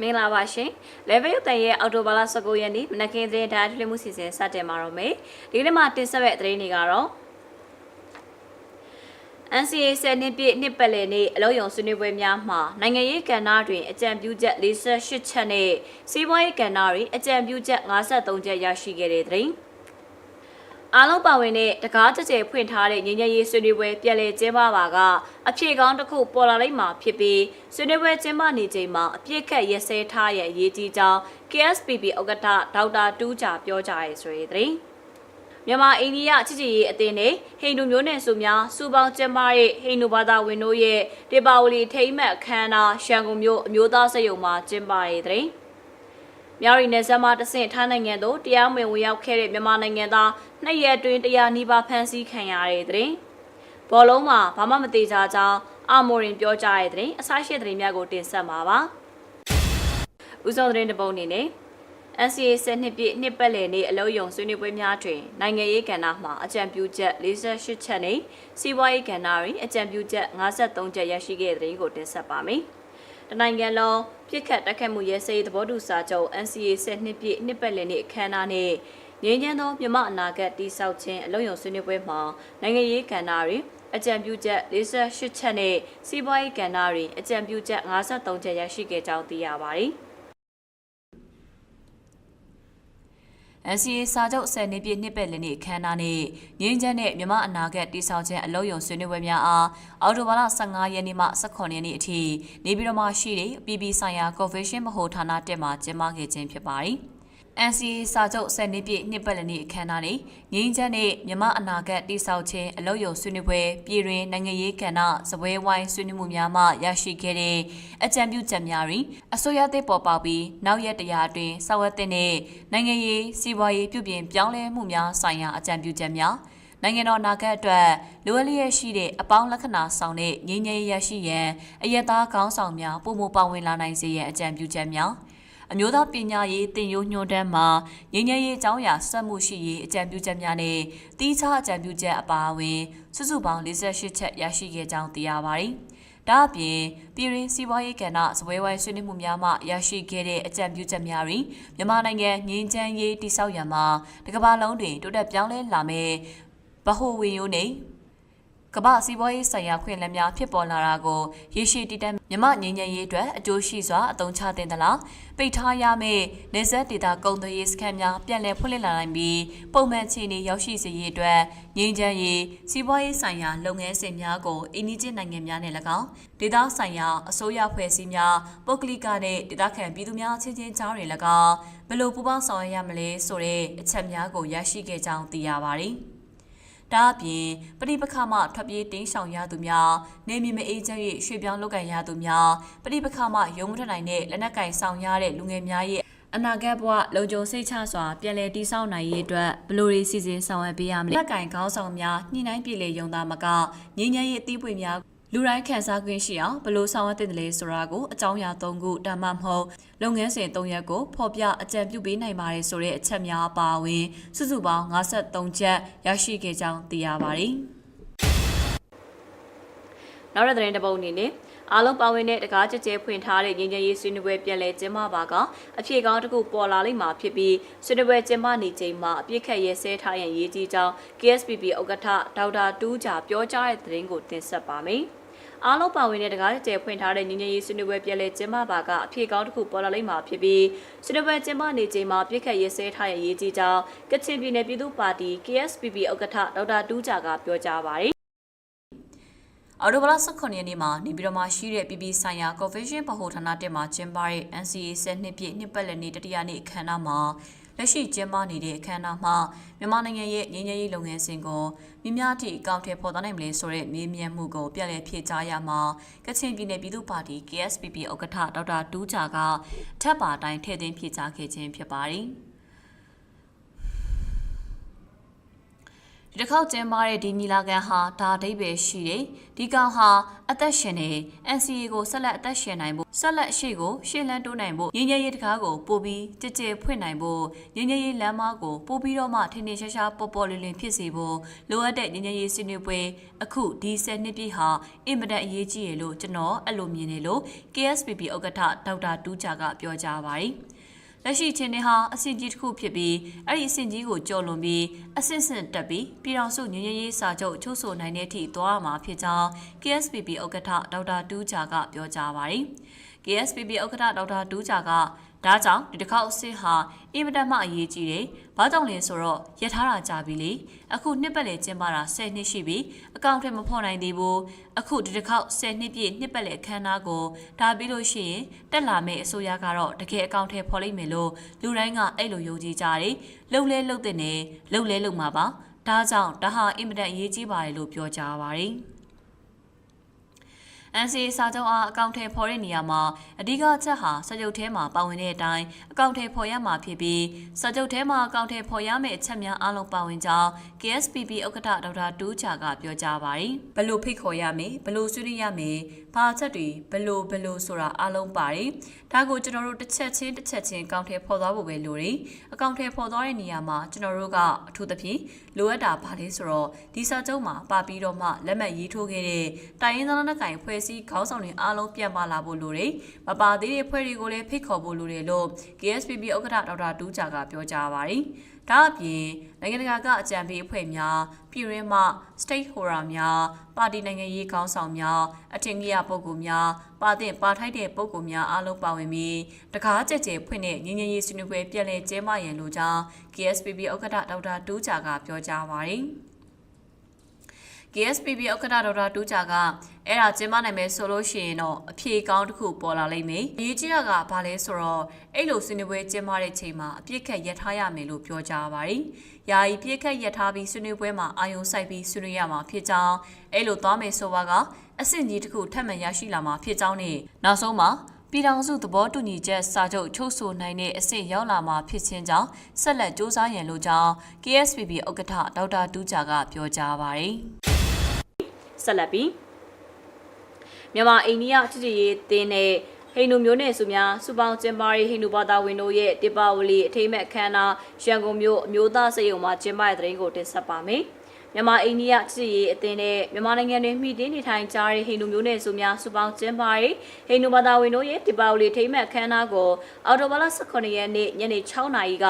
မင်္ဂလာပါရှင် level ရုပ်တန်ရဲ့အော်တိုဘာလ19ရက်နေ့မနက်ခင်းသတင်းဓာတ်ထွေးမှုစီစဉ်စတင်မှာတော့မယ်ဒီနေ့မှာတင်ဆက်တဲ့သတင်းတွေကတော့ NCA 10နှစ်ပြည့်နှစ်ပတ်လည်နေ့အလုံးယုံဆွေးနွေးပွဲများမှာနိုင်ငံရေးကဏ္ဍတွင်အကြံပြုချက်48ချက်နဲ့စီးပွားရေးကဏ္ဍတွင်အကြံပြုချက်53ချက်ရရှိခဲ့တဲ့သတင်း အားလုံးပါဝင်တဲ့တကားကြကြဲဖွင့်ထားတဲ့ငញ្ញရေးဆွေးနွေးပွဲပြည်လဲကျင်းပပါကအဖြေကောင်းတစ်ခုပေါ်လာလိမ့်မှာဖြစ်ပြီးဆွေးနွေးပွဲကျင်းပနေချိန်မှာအပြစ်ခတ်ရက်စဲထားရဲ့အရေးကြီးကြောင်း KSPP ဥက္ကဋ္ဌဒေါက်တာတူးကြပြောကြားရဲဆိုတဲ့သတင်းမြန်မာအိန္ဒိယချစ်ကြည်ရေးအသင်းနဲ့ဟိန္ဒူမျိုးနွယ်စုများစူပေါင်းကျင်းပတဲ့ဟိန္ဒူဘာသာဝင်တို့ရဲ့ဒီပါဝလီထိမ့်မှတ်အခမ်းအနားရန်ကုန်မြို့အမျိုးသားစက်ရုံမှာကျင်းပတဲ့သတင်း မြောက်ရီနယ်စပ်မှာတဆင့်ထိုင်းနိုင်ငံသို့တရားမဝင်ဝင်ရောက်ခဲ့တဲ့မြန်မာနိုင်ငံသားနှစ်ရက်အတွင်းတရားနီးပါးဖမ်းဆီးခံရတဲ့တဲ့ဘောလုံးမှာဘာမှမသေးကြကြောင်းအမိုရင်ပြောကြားတဲ့တဲ့အစားရှိတဲ့များကိုတင်ဆက်မှာပါ။ဦးစောသတင်းတပုတ်အနေနဲ့ NCA 10နှစ်ပြည့်နှစ်ပတ်လည်နေ့အလုံးယုံဆွေးနွေးပွဲများတွင်နိုင်ငံရေးကဏ္ဍမှာအကြံပြုချက်48ချက်နဲ့စီးပွားရေးကဏ္ဍတွင်အကြံပြုချက်53ချက်ရရှိခဲ့တဲ့တဲ့ကိုတင်ဆက်ပါမယ်။ တနိုင်ငံလုံးပြစ်ခတ်တိုက်ခတ်မှုရဲစဲသဘောတူစာချုပ် NCA 10နှစ်ပြည့်နှစ်ပတ်လည်နေ့အခမ်းအနားနဲ့ငင်းချမ်းသောမြမအနာဂတ်တိဆောက်ခြင်းအလုံးယုံဆွေးနွေးပွဲမှာနိုင်ငံရေးကဏ္ဍတွင်အကြံပြုချက်48ချက်နဲ့စီးပွားရေးကဏ္ဍတွင်အကြံပြုချက်53ချက်ရရှိခဲ့ကြောင်းသိရပါတယ်။ NCA စာချုပ်10နှစ်ပြည့်နှစ်ပတ်လည်နေ့အခမ်းအနားနဲ့ငင်းချမ်းတဲ့မြမအနာဂတ်တိဆောက်ခြင်းအလုံးယုံဆွေးနွေးပွဲများအားအော်တိုဘာလ15ရက်နေ့မှ18ရက်နေ့အထိနေပြည်တော်မှာရှိတဲ့ပြည်ပြည်ဆိုင်ရာ Convention ဗဟိုဌာနတက်မှာကျင်းပခဲ့ခြင်းဖြစ်ပါတယ်။ NCA စာချုပ်10နှစ်ပြည့်နှစ်ပတ်လည်နေ့အခမ်းအနားနဲ့ငင်းချမ်းတဲ့မြမအနာဂတ်တိဆောက်ခြင်းအလုံးယုံဆွေးနွေးပွဲပြည်တွင်နိုင်ငံရေးကဏ္ဍစပွဲဝိုင်းဆွေးနွေးမှုများမှရရှိခဲ့တဲ့အကြံပြုချက်များတွင်အစိုးရသစ်ပေါ်ပေါက်ပြီးနောက်ရက်တရာအတွင်းစာဝတ်တဲ့နိုင်ငံရေးစီးပွားရေးပြုပြင်ပြောင်းလဲမှုများဆိုင်ရာအကြံပြုချက်များနိုင်ငံတော်နာဂတ်အတွက်လိုအပ်လျက်ရှိတဲ့အပေါင်းလက္ခဏာဆောင်တဲ့ငြိမ်းချမ်းရေးရရှိရန်အယက်သားခေါင်းဆောင်များပုံမပါဝင်လာနိုင်စေရန်အကြံပြုချက်များ အမျိုးသားပညာရေးတင်ရိုးညွှန်တမ်းမှာငញ្ញရေးအကြောင်းအရာစက်မှုရှိရေးအကြံပြုချက်များနဲ့တီးခြားအကြံပြုချက်အပါအဝင်စုစုပေါင်း48ချက်ရရှိခဲ့ကြောင်းသိရပါတယ်။ဒါအပြင်ပြည်ရင်းစီးပွားရေးကဏ္ဍစပွဲဝိုင်းဆွေးနွေးမှုများမှရရှိခဲ့တဲ့အကြံပြုချက်များတွင်မြန်မာနိုင်ငံငင်းချမ်းရေးတိစောက်ရန်မှာတကမ္ဘာလုံးတွင်တိုးတက်ပြောင်းလဲလာမဲ့ဗဟိုဝင်ယိုနေ ကမ္ဘာစီးပွားရေးဆိုင်ရာခွင့်လန်းများဖြစ်ပေါ်လာတာကိုရေရှည်တည်တံ့မြမငြိမ်းချမ်းရေးအတွက်အကျိုးရှိစွာအသုံးချသင့်သလားပိတ်ထားရမယ့်နေဆက်ဒေတာကုန်သွယ်ရေးစခန်းများပြန်လည်ဖွင့်လှစ်လာနိုင်ပြီးပုံမှန်ခြေနေရောက်ရှိစေရေးအတွက်ငြိမ်းချမ်းရေးစီးပွားရေးဆိုင်ရာလုပ်ငန်းစဉ်များကိုအင်းနီချင်းနိုင်ငံများနဲ့၎င်းဒေသဆိုင်ရာအစိုးရဖွဲ့စည်းများပုဂ္ဂလိကနဲ့ဒေသခံပြည်သူများချင်းချင်းကြားတွင်၎င်းဘယ်လိုပူးပေါင်းဆောင်ရွက်ရမလဲဆိုတဲ့အချက်များကိုရရှိခဲ့ကြောင်းသိရပါတယ်။ ဒါအပြင်ပဋိပက္ခမှထွက်ပြေးတိမ်းရှောင်ရသူများနေမြေမအေးချမ်း၍ရွှေ့ပြောင်းလုပ်ကင်ရသူများပဋိပက္ခမှရုံးမထွက်နိုင်တဲ့လက်နက်ကင်ဆောင်ရတဲ့လူငယ်များရဲ့အနာဂတ်ဘဝလုံခြုံစိတ်ချစွာပြန်လည်တည်ဆောက်နိုင်ရေးအတွက်ဘလို့ရီစီစဉ်ဆောင်ရွက်ပေးရမလဲလက်ကင်ခေါင်းဆောင်များညှိနှိုင်းပြည်လေယုံသားမကငင်းငယ်ရေးအသီးပွေများ လူတိုင်းခံစား권ရှိအောင်ဘလို့ဆောင်ရွက်တဲ့လဲဆိုတာကိုအကြောင်းအရာ၃ခုဒါမှမဟုတ်လုပ်ငန်းစဉ်၃ရပ်ကိုဖော်ပြအကြံပြုပေးနိုင်ပါတယ်ဆိုတဲ့အချက်များပါဝင်စုစုပေါင်း53ချက်ရရှိခဲ့ကြောင်းသိရပါတယ်။နောက်တဲ့သတင်းတစ်ပုဒ်အနေနဲ့အားလုံးပါဝင်တဲ့တကားကြကြဲဖွင့်ထားတဲ့ငញ្ញရေးဆွေးနွေးပွဲပြန်လည်ကျင်းပပါကအဖြေကောင်းတစ်ခုပေါ်လာလိမ့်မှာဖြစ်ပြီးဆွေးနွေးပွဲကျင်းပနေချိန်မှာအပြစ်ခတ်ရဲစဲထားရန်ရေးကြီးကြောင်း KSPP ဥက္ကဋ္ဌဒေါက်တာတူးဂျာပြောကြားတဲ့သတင်းကိုတင်ဆက်ပါမယ်။ အားလုံးပါဝင်တဲ့တကားကြဲဖွင့်ထားတဲ့ညီညွတ်ရေးဆွေးနွေးပွဲပြည်လဲကျင်းပပါကအဖြေကောင်းတစ်ခုပေါ်လာလိမ့်မှာဖြစ်ပြီးဆွေးနွေးပွဲကျင်းပနေချိန်မှာပြစ်ခတ်ရေးဆဲထားရဲ့ရေးကြီးကြောင်းကချင်ပြည်နယ်ပြည်သူ့ပါတီ KSPP ဥက္ကဋ္ဌဒေါက်တာတူးဂျာကပြောကြားပါတယ်အော်တိုဘလာ18ရက်နေ့မှာနေပြည်တော်မှာရှိတဲ့ပြည်ပြည်ဆိုင်ရာ Convention ဗဟိုဌာနတက်မှာကျင်းပတဲ့ NCA 10နှစ်ပြည့်နှစ်ပတ်လည်နေ့တတိယနေ့အခမ်းအနားမှာ လက်ရှိကျင်းပနေတဲ့အခမ်းအနားမှာမြန်မာနိုင်ငံရဲ့ငြိမ်းချမ်းရေးလုပ်ငန်းစဉ်ကိုမြများအထိအကောင့်ထဲပေါ်သွားနိုင်မလဲဆိုတဲ့မေးမြန်းမှုကိုပြန်လည်ဖြေကြားရမှာကချင်ပြည်နယ်ပြည်သူ့ပါတီ KSPP ဥက္ကဋ္ဌဒေါက်တာတူးချာကထပ်ပါတိုင်းထည့်သွင်းဖြေကြားခဲ့ခြင်းဖြစ်ပါတယ်။ ဒီတစ်ခေါက်ကျင်းပတဲ့ဒီညီလာခံဟာဒါအဓိပ္ပာယ်ရှိတယ်ဒီကောင်ဟာအသက်ရှင်နေ NCA ကိုဆက်လက်အသက်ရှင်နိုင်ဖို့ဆက်လက်ရှေ့ကိုရှေ့လန်းတိုးနိုင်ဖို့ရင်းရရေးတကားကိုပို့ပြီးကြည်ကြဲဖွင့်နိုင်ဖို့ရင်းရရေးလမ်းမကိုပို့ပြီးတော့မှထင်ထင်ရှားရှားပေါ်ပေါ်လင်းလင်းဖြစ်စေဖို့လိုအပ်တဲ့ရင်းရရေးဆွေးနွေးပွဲအခုဒီ10နှစ်ပြည့်ဟာအင်မတန်အရေးကြီးရလို့ကျွန်တော်အဲ့လိုမြင်နေလို့ KSPP ဥက္ကဋ္ဌဒေါက်တာတူးချာကပြောကြားပါတယ် လက်ရှိချင်းတွေဟာအဆင့်ကြီးတစ်ခုဖြစ်ပြီးအဲ့ဒီအဆင့်ကြီးကိုကျော်လွန်ပြီးအဆင့်ဆင့်တက်ပြီးပြည်တော်စုညဉ့်ညရေးစာချုပ်ချုပ်ဆိုနိုင်တဲ့အထိသွားမှာဖြစ်ကြောင်း KSPP ဥက္ကဋ္ဌဒေါက်တာတူးချာကပြောကြားပါတယ်။ KSPP ဥက္ကဋ္ဌဒေါက်တာတူးချာကဒါကြောင့်ဒီတစ်ခေါက်အစ်စ်ဟာအင်မတန်မှအရေးကြီးတယ်။ဘာကြောင့်လဲဆိုတော့ရထားတာကြာပြီလေ။အခုနှစ်ပတ်လည်ကျင်းပတာ10နှစ်ရှိပြီ။အကောင့်ထဲမဖော်နိုင်သေးဘူး။အခုဒီတစ်ခေါက်10နှစ်ပြည့်နှစ်ပတ်လည်အခမ်းအနားကိုဒါပြီးလို့ရှိရင်တက်လာမယ့်အစိုးရကတော့တကယ်အကောင့်ထဲဖော်လိုက်မယ်လို့လူတိုင်းကအဲ့လိုယုံကြည်ကြတယ်။လှုပ်လဲလှုပ်တဲ့နယ်လှုပ်လဲလှုပ်မှာပါ။ဒါကြောင့်ဒါဟာအင်မတန်အရေးကြီးပါတယ်လို့ပြောကြားပါတယ်။ NCA စာချုပ်အားအကောင့်ထဲဖော်တဲ့နေရာမှာအဓိကအချက်ဟာစာချုပ်ထဲမှာပါဝင်တဲ့အတိုင်းအကောင့်ထဲဖော်ရမှာဖြစ်ပြီးစာချုပ်ထဲမှာအကောင့်ထဲဖော်ရမယ့်အချက်များအလုံးပါဝင်ကြောင်း KSPP ဥက္ကဋ္ဌဒေါက်တာတူးချာကပြောကြားပါတယ်။ဘလို့ဖိတ်ခေါ်ရမယ်ဘလို့ဆွေးနွေးရမယ် ဘာအချက်တွေဘလို့ဘလို့ဆိုတာအလုံးပါတယ်။ဒါကိုကျွန်တော်တို့တစ်ချက်ချင်းတစ်ချက်ချင်းအကောင့်ထဲဖော်သွားဖို့ပဲလိုတယ်။အကောင့်ထဲဖော်သွားတဲ့နေရာမှာကျွန်တော်တို့ကအထူးသဖြင့်လိုအပ်တာဘာလဲဆိုတော့ဒီစာချုပ်မှာပါပြီးတော့မှလက်မှတ်ရေးထိုးခဲ့တဲ့တိုင်းရင်းသားလက်နက်ကိုင်ဖွဲ့စည်းခေါင်းဆောင်တွေအားလုံးပြန်ပါလာဖို့လိုတယ်။မပါသေးတဲ့ဖွဲ့တွေကိုလည်းဖိတ်ခေါ်ဖို့လိုတယ်လို့ KSPP ဥက္ကဋ္ဌဒေါက်တာတူးချာကပြောကြားပါတယ်။ ဒါအပြင်နိုင်ငံတကာကအကြံပေးအဖွဲ့များပြည်ရင်းမှ stakeholder များပါတီနိုင်ငံရေးခေါင်းဆောင်များအထင်ကြီးပုဂ္ဂိုလ်များပါတဲ့ပါထိုက်တဲ့ပုဂ္ဂိုလ်များအားလုံးပါဝင်ပြီးတကားကြက်ကြဲဖွင့်တဲ့ငင်းငင်းရေးဆွေးနွေးပွဲပြည်လဲကျဲမရန်လိုကြောင်း KSPP ဥက္ကဋ္ဌဒေါက်တာတူးချာကပြောကြားပါတယ်။ KSPB ဥက္ကဋ္ဌဒေါက်တာတူးချာကအဲ့ဒါကျင်းပနိုင်မယ်ဆိုလို့ရှိရင်တော့အဖြေကောင်းတစ်ခုပေါ်လာလိမ့်မယ်။ရေးကြီးတာကဘာလဲဆိုတော့အဲ့လိုဆွေးနွေးပွဲကျင်းပတဲ့ချိန်မှာအပြစ်ခတ်ရထားရမယ်လို့ပြောကြားပါတယ်။ယာယီပြစ်ခတ်ရထားပြီးဆွေးနွေးပွဲမှာအာယုံစိုက်ပြီးဆွေးနွေးရမှာဖြစ်ကြောင်းအဲ့လိုသွားမယ်ဆိုပါကအဆင့်ကြီးတစ်ခုထပ်မံရရှိလာမှာဖြစ်ကြောင်းနဲ့နောက်ဆုံးမှာပြည်ထောင်စုသဘောတူညီချက်စာချုပ်ချုပ်ဆိုနိုင်တဲ့အဆင့်ရောက်လာမှာဖြစ်ခြင်းကြောင့်ဆက်လက်စ조사ရန်လိုကြောင်း KSPB ဥက္ကဋ္ဌဒေါက်တာတူးချာကပြောကြားပါတယ်။ ဆက်လက်ပြီးမြန်မာအိန္ဒိယချစ်ချစ်ရေးတင်းနဲ့ဟိန္ဒူမျိုးနယ်စုများစုပေါင်းကျင်းပရေးဟိန္ဒူဘာသာဝင်တို့ရဲ့တိပဝလီအထိမ်းမဲ့အခမ်းအနားရန်ကုန်မြို့အမျိုးသားစရုံမှာကျင်းပတဲ့တဲ့ရင်ကိုတင်ဆက်ပါမယ်။မြန်မာအိန္ဒိယချစ်ရေးအသင်းနဲ့မြန်မာနိုင်ငံတွင်မိတင်းနေထိုင်ကြတဲ့ဟိန္ဒူမျိုးနွယ်စုများစုပေါင်းကျင်းပရေးဟိန္ဒူဘာသာဝင်တို့ရဲ့ဒီပါဝလီထိမ့်မဲ့အခမ်းအနားကိုအော်တိုဘာလ18ရက်နေ့ညနေ6နာရီက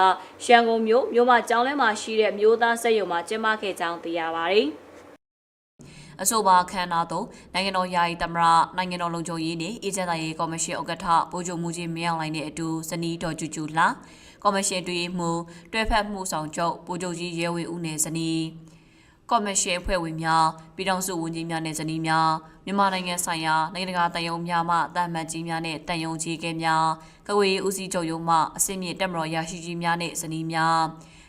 ရန်ကုန်မြို့မြို့မကျောင်းလဲမှာရှိတဲ့မြို့သားစက်ရုံမှာကျင်းပခဲ့ကြောင်းသိရပါတယ်။ အဆိုပါခမ်းနားသို့နိုင်ငံတော်ယာယီသမရနိုင်ငံတော်လုံခြုံရေးနှင့်အေဂျင့်သားရေးကော်မရှင်ဥက္ကဋ္ဌဗိုလ်ချုပ်မှုကြီးမင်းအောင်လှိုင်နှင့်အတူဇနီးတော်ကျူကျူလာကော်မရှင်တွေ့မှုတွဲဖက်မှုဆောင်ချုပ်ဗိုလ်ချုပ်ကြီးရဲဝေဦးနဲ့ဇနီးကော်မရှင်အဖွဲ့ဝင်များပြည်ထောင်စုဝန်ကြီးများနဲ့ဇနီးများမြန်မာနိုင်ငံဆိုင်ရာနိုင်ငံတကာတန်ယုံများမှတာမန်ကြီးများနဲ့တန်ယုံကြီးကဲများကဝေးဦးစီးချုပ်ရုံးမှအစင်းမြင့်တက်မတော်ရရှိကြီးများနဲ့ဇနီးများ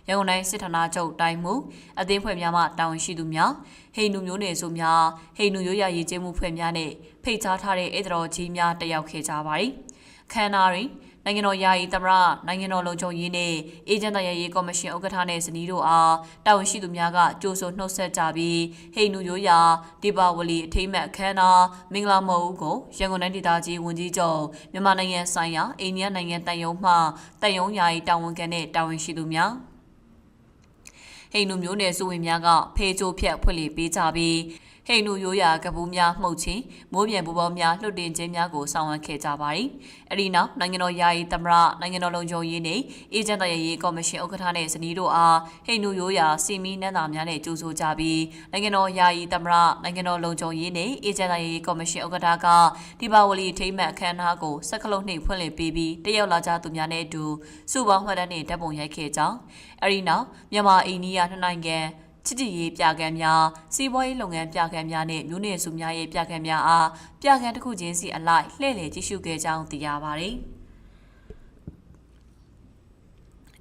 ရန်ကုန်တိုင်းစစ်ဌာနချုပ်တိုင်းမှုအသင်းဖွဲ့များမှတာဝန်ရှိသူများဟိန္ဒူမျိုးနွယ်စုများဟိန္ဒူရိုးရာရည်ကျင်းမှုဖွဲ့များနဲ့ဖိတ်ကြားထားတဲ့ဧည့်တော်ကြီးများတက်ရောက်ခဲ့ကြပါတယ်။ခန္ဓာတွင်နိုင်ငံတော်ယာယီသမရနိုင်ငံတော်လုံခြုံရေးနဲ့အေဂျင့်တရရေးကော်မရှင်ဥက္ကဋ္ဌနဲ့ဇနီးတို့အားတာဝန်ရှိသူများကကြိုးဆိုနှုတ်ဆက်ကြပြီးဟိန္ဒူရိုးရာဒီပါဝလီအထိမ်းမဲ့အခမ်းအနားမင်္ဂလာမုံကိုရန်ကုန်တိုင်းဒေသကြီးဝန်ကြီးချုပ်မြန်မာနိုင်ငံဆိုင်ရာအိန္ဒိယနိုင်ငံတန်ယုံမှတန်ယုံယာယီတာဝန်ခံနဲ့တာဝန်ရှိသူများ ဟိန္ဒူမျိုးနွယ်စုဝင်များကဖေးချိုးဖြတ်ဖွင့်လှစ်ပေးကြပြီး ဟိန္ဒူရိုးရာကပူးများမှုတ်ချင်းမိုးပြန်ပူပေါင်းများလွှတ်တင်ခြင်းများကိုဆောင်ရွက်ခဲ့ကြပါတယ်။အဲဒီနောက်နိုင်ငံတော်ယာယီသမရနိုင်ငံတော်လုံခြုံရေးနှင့်အေဂျင့်တရရေးကော်မရှင်ဥက္ကဋ္ဌနှင့်ဇနီးတို့အားဟိန္ဒူရိုးရာစီမီနန်းသားများနဲ့ကြိုးဆိုကြပြီးနိုင်ငံတော်ယာယီသမရနိုင်ငံတော်လုံခြုံရေးနှင့်အေဂျင့်တရရေးကော်မရှင်ဥက္ကဋ္ဌကဒီပါဝလီထိမ့်မှတ်အခမ်းအနားကိုစက်ကလုံးနှိပ်ဖွင့်လှစ်ပေးပြီးတရောက်လာကြသူများနဲ့အတူစုပေါင်းမှတ်တမ်းနှင့်ဓာတ်ပုံရိုက်ခဲ့ကြောင်းအဲဒီနောက်မြန်မာအိန္ဒိယနှစ်နိုင်ငံ ချစ်ကြည်ရေးပြကံများစီးပွားရေးလုပ်ငန်းပြကံများနဲ့မျိုးနွယ်စုများရဲ့ပြကံများအားပြကံတစ်ခုချင်းစီအလိုက်လှည့်လည်ကြည့်ရှုခဲ့ကြောင်းသိရပါတယ်။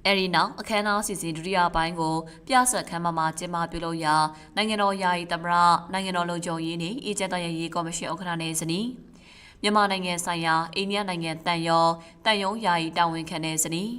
အဲဒီနောက်အခမ်းအနားစီစဉ်ဒုတိယပိုင်းကိုပြဆက်ခမ်းမမှာကျင်းပပြုလုပ်ရာနိုင်ငံတော်ယာယီသမရနိုင်ငံတော်လုံခြုံရေးနှင့်အေဂျင့်တရရေးကော်မရှင်ဥက္ကဋ္ဌနဲ့ဇနီးမြန်မာနိုင်ငံဆိုင်ရာအိန္ဒိယနိုင်ငံတန်ရောတန်ယုံယာယီတာဝန်ခံတဲ့ဇနီး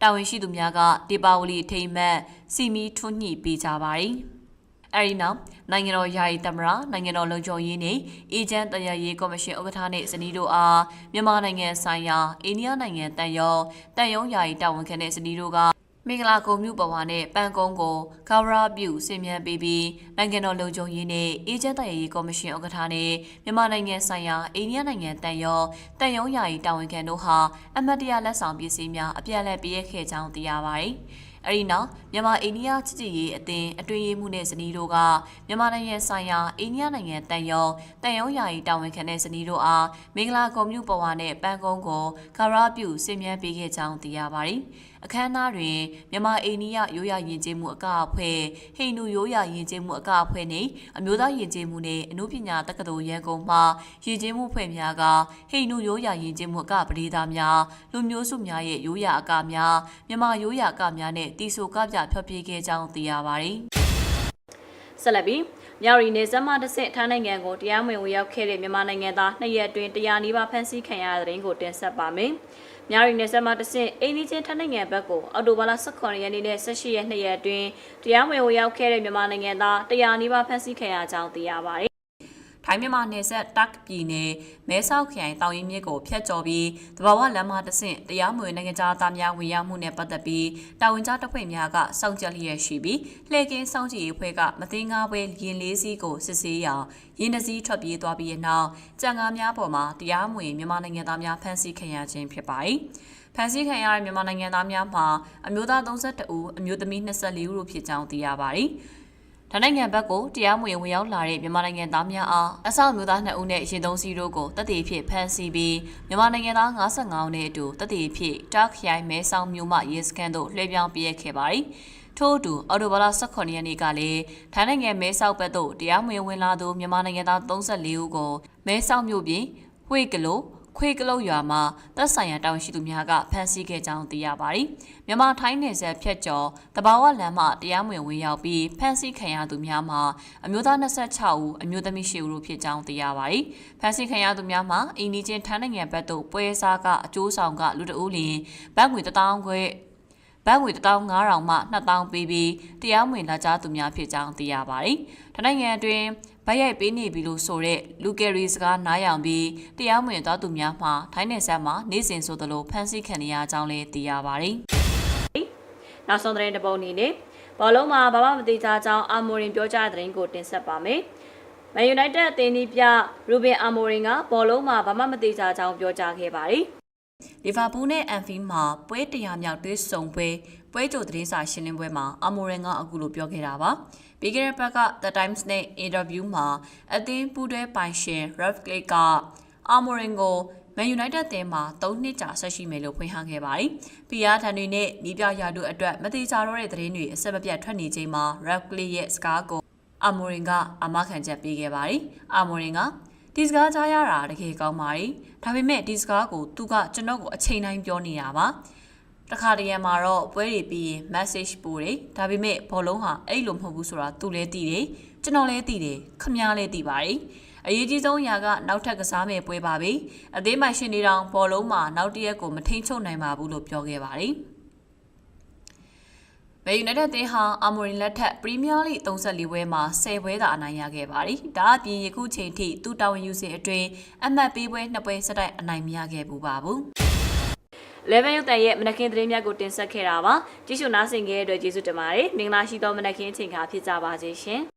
တာဝန်ရှိသူများကဒီပါဝလီထိမ့်မှတ်စီမီထွန်းညှိပေးကြပါတယ်။အဲဒီနောက်နိုင်ငံတော်ယာယီသမ္မတနိုင်ငံတော်လုံခြုံရေးနှင့်အေဂျင့်တရားရေးကော်မရှင်ဥက္ကဋ္ဌနှင့်ဇနီးတို့အားမြန်မာနိုင်ငံဆိုင်ရာအိန္ဒိယနိုင်ငံတန်ရောတန်ယုံယာယီတာဝန်ခံတဲ့ဇနီးတို့က မင်္ဂလာကုံမြို့ပေါ်ဝါနဲ့ပန်ကုန်းကိုကာဝရာပြုဆင်မြန်းပေးပြီးနိုင်ငံတော်လုံခြုံရေးနဲ့အေဂျင့်တရားရေးကော်မရှင်ဥက္ကဋ္ဌနဲ့မြန်မာနိုင်ငံဆိုင်ရာအိန္ဒိယနိုင်ငံတန်ရောတန်ယုံယာယီတာဝန်ခံတို့ဟာအမတ်တရလက်ဆောင်ပစ္စည်းများအပြည့်အလဲပေးခဲ့ကြောင်းသိရပါတယ်။အဲဒီနောက်မြန်မာအိန္ဒိယချစ်ကြည်ရေးအသင်းအတွင်းရေးမှုနဲ့ဇနီးတို့ကမြန်မာနိုင်ငံဆိုင်ရာအိန္ဒိယနိုင်ငံတန်ယုံတန်ယုံယာယီတာဝန်ခံတဲ့ဇနီးတို့အားမင်္ဂလာကွန်မြူပေါ်ဝါနဲ့ပန်းကုန်းကိုကာရာပြုဆင်မြန်းပေးခဲ့ကြောင်းသိရပါတယ်။ အခမ်းအနားတွင်မြန်မာအိန္ဒိယရိုးရာယဉ်ကျေးမှုအကအဖွဲ့ဟိန္ဒူရိုးရာယဉ်ကျေးမှုအကအဖွဲ့နှင့်အမျိုးသားယဉ်ကျေးမှုနှင့်အမှုပညာတက္ကသိုလ်ရန်ကုန်မှယဉ်ကျေးမှုဖွဲ့များကဟိန္ဒူရိုးရာယဉ်ကျေးမှုအကပရိသတ်များလူမျိုးစုများရဲ့ရိုးရာအကများမြန်မာရိုးရာအကများနဲ့တီဆိုကပြဖျော်ဖြေခဲ့ကြောင်းသိရပါတယ်။ဆက်လက်ပြီးမြောက်ရီနေဇမတဆင့်ထိုင်းနိုင်ငံကိုတရားမဝင်ဝင်ရောက်ခဲ့တဲ့မြန်မာနိုင်ငံသားနှစ်ရက်အတွင်းတရားနီးပါးဖမ်းဆီးခံရတဲ့တဲ့ရင်ကိုတင်ဆက်ပါမယ်။ မြောက်ရီနေဇမတဆင့်အိန္ဒိချင်းထိုင်းနိုင်ငံဘက်ကိုအော်တိုဘာလ18ရက်နေ့နဲ့18ရက်နေ့ရက်အတွင်းတရားမဝင်ဝင်ရောက်ခဲ့တဲ့မြန်မာနိုင်ငံသားတရားနီးပါးဖမ်းဆီးခံရကြောင်းသိရပါတယ် ထိုင်းမြန်မာနယ်စပ်တက်ပြည်နယ်မဲဆောက်ခရိုင်တောင်ရင်မြစ်ကိုဖျက်ကျော်ပြီးတဘာဝလမ်းမတဆင့်တရားမဝင်နိုင်ငံသားများဝင်ရောက်မှုနဲ့ပတ်သက်ပြီးတာဝန်ကြားတပ်ဖွဲ့များကစောင့်ကြပ်လျက်ရှိပြီးလှည့်ကင်းစောင့်ကြည့်ရေးဖွဲ့ကမသိငါးပွဲရင်လေးစီးကိုစစ်ဆေးရာရင်းနှစည်းထွက်ပြေးသွားပြီးနောက်ကြံကားများပေါ်မှာတရားမဝင်မြန်မာနိုင်ငံသားများဖမ်းဆီးခံရခြင်းဖြစ်ပါတယ်။ဖမ်းဆီးခံရတဲ့မြန်မာနိုင်ငံသားများမှာအမျိုးသား32ဦးအမျိုးသမီး24ဦးတို့ဖြစ်ကြောင်းသိရပါတယ်။ ထိုင်းနိုင်ငံဘက်ကိုတရားမဝင်ဝင်ရောက်လာတဲ့မြန်မာနိုင်ငံသားများအားအဆောက်မျိုးသား2ဦးနဲ့ရင်သုံးစီးတို့ကိုတပ်တည်ဖြစ်ဖမ်းဆီးပြီးမြန်မာနိုင်ငံသား55ဦးနဲ့အတူတပ်တည်ဖြစ်တာခရိုင်မဲဆောက်မြို့မှရဲစခန်းသို့လွှဲပြောင်းပေးခဲ့ပါတယ်။ထို့အတူအော်တိုဘာလ18ရက်နေ့ကလည်းထိုင်းနိုင်ငံမဲဆောက်ဘက်သို့တရားမဝင်ဝင်လာသူမြန်မာနိုင်ငံသား34ဦးကိုမဲဆောက်မြို့ပြင်ဝှေကလို ခွေကလုတ်ရွာမှာသက်ဆိုင်ရာတာဝန်ရှိသူများကဖမ်းဆီးခဲ့ကြောင်းသိရပါတယ်။မြန်မာထိုင်းနယ်စပ်ဖြတ်ကျော်တဘာဝလမ်းမှတရားမဝင်ဝင်ရောက်ပြီးဖမ်းဆီးခံရသူများမှာအမျိုးသား26ဦးအမျိုးသမီး10ဦးတို့ဖြစ်ကြောင်းသိရပါတယ်။ဖမ်းဆီးခံရသူများမှာအင်းဒီချင်းထိုင်းနိုင်ငံဘက်သို့ပွဲစားကအကျိုးဆောင်ကလူတအူးလျင်ဘတ်ငွေ1000ခွဲဘတ်ငွေ15000မှ2000ပေးပြီးတရားမဝင်လာကြသူများဖြစ်ကြောင်းသိရပါတယ်။ထိုင်းနိုင်ငံအတွင်း ဗတ်ရိုက်ပေးနေပြီလို့ဆိုတဲ့လူကယ်ရီစကားနားယောင်ပြီးတရားမဝင်သွားသူများမှာထိုင်းနယ်စပ်မှာနေစဉ်ဆိုသလိုဖမ်းဆီးခံနေရကြောင်းလည်းသိရပါတယ်။နောက်ဆုံးသတင်းတစ်ပုဒ်အနေနဲ့ဘောလုံးမှာဘာမှမသိကြကြောင်းအာမိုရင်ပြောကြားတဲ့သတင်းကိုတင်ဆက်ပါမယ်။မန်ယူနိုက်တက်အသင်းကြီးပြရူဘင်အာမိုရင်ကဘောလုံးမှာဘာမှမသိကြကြောင်းပြောကြားခဲ့ပါတယ်။လီဗာပူးနဲ့အန်ဖီမှာပွဲတရာမြောက်တွဲဆုံပွဲ ပွဲကြိုသတင်းစာရှင်းလင်းပွဲမှာအာမိုရင်ကအခုလိုပြောခဲ့တာပါ။ပြီးခဲ့တဲ့ဘက်က The Times နဲ့ interview မှာအသင်းပူးတွဲပိုင်ရှင် Ralph Clay ကအာမိုရင်ကိုမန်ယူနိုက်တက်တင်မှာ3နှစ်ကြာဆက်ရှိမယ်လို့ဖွင့်ဟခဲ့ပါတယ်။ PR ထန်တွေနဲ့နီးပြရာတို့အတွက်မတိကျတော့တဲ့သတင်းတွေအဆက်မပြတ်ထွက်နေချိန်မှာ Ralph Clay ရဲ့စကားကိုအာမိုရင်ကအမခံချက်ပေးခဲ့ပါတယ်။အာမိုရင်ကဒီစကားကြားရတာတကယ်ကောင်းပါတယ်။ဒါပေမဲ့ဒီစကားကိုသူကကျွန်တော်ကိုအချိန်တိုင်းပြောနေတာပါ။ တခါတရံမှာတော့ပွဲတွေပြီးရင် message ပို့တယ်ဒါပေမဲ့ဘောလုံးဟာအဲ့လိုမဟုတ်ဘူးဆိုတာသူလည်းသိတယ်ကျွန်တော်လည်းသိတယ်ခမ ्या လည်းသိပါတယ်အရေးကြီးဆုံးအရာကနောက်ထပ်ကစားမယ်ပွဲပါပဲအသေးမှရှင်နေတောင်ဘောလုံးမှာနောက်တရက်ကိုမထိန်ချုပ်နိုင်ပါဘူးလို့ပြောခဲ့ပါတယ်မန်ယူနိုက်တက်သင်းဟာအာမိုရင်လက်ထက်ပရီးမီးယားလိ34ပွဲမှာ10ပွဲသာအနိုင်ရခဲ့ပါတယ်။ဒါအပြင်ယခုချိန်ထိသူတာဝန်ယူစဉ်အတွင်းအမှတ်ပေးပွဲ2ပွဲစတိုက်အနိုင်မရခဲ့ဘူးပါဘူး။ 11ရုပ်တန်ရဲ့မနက်ခင်းသတင်းများကိုတင်ဆက်ခဲ့တာပါကြည့်ရှုနားဆင်ခဲ့တဲ့အတွက်ကျေးဇူးတင်ပါတယ်မင်္ဂလာရှိသောမနက်ခင်းအချိန်ခါဖြစ်ကြပါစေရှင်